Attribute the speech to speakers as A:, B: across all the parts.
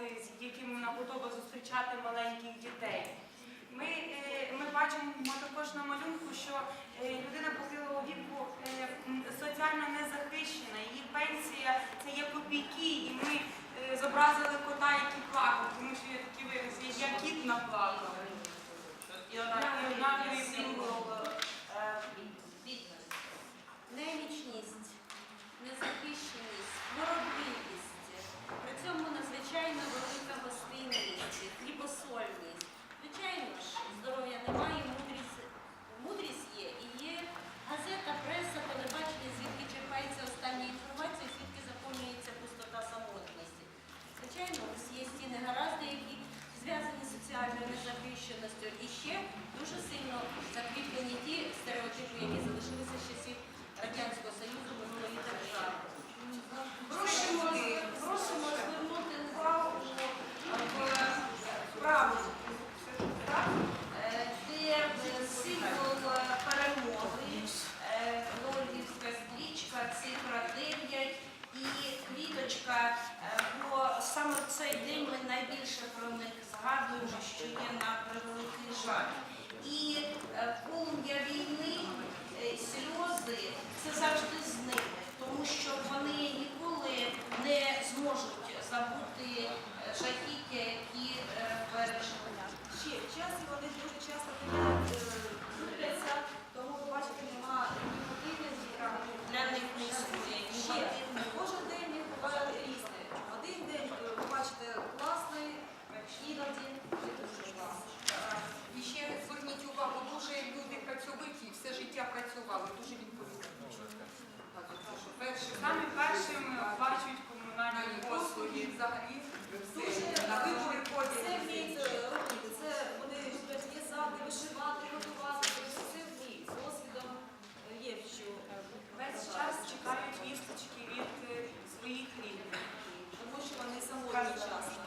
A: біля з якими вона готова зустрічати маленьких дітей. Ми, е, ми бачимо також на малюнку, що е, людина похилого віку е, соціально незахищена, її пенсія це є копійки, і ми зобразили кота, який плакав, тому що є такі вирази, як кіт наплакав. І одна-
B: негаразди, які зв'язані з соціальною незахищеністю. І ще дуже сильно закріплені ті стереотипи, які ми найбільше про них згадуємо, що є на превеликий жаль. І е, полум'я війни,
C: взагалі
D: Дуже.
C: На вибори
D: це вміють е, робити. Це вони в'язати, вишивати, готувати. Це вміють. З досвідом е, є що.
A: Весь час чекають вісточки від е, своїх рідних.
D: Тому що вони самотні часто.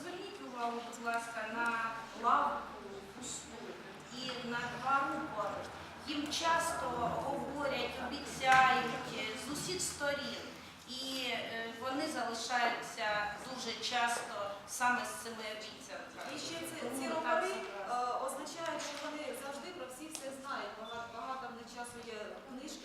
B: Зверніть увагу, будь ласка, на лавку пусту і на два рупори. Їм часто говорять, вони залишаються дуже часто саме з цими обіцянками.
D: І ще ці, ці рукави е, означають, що вони завжди про всі все знають. Багато, багато в них часу є книжки,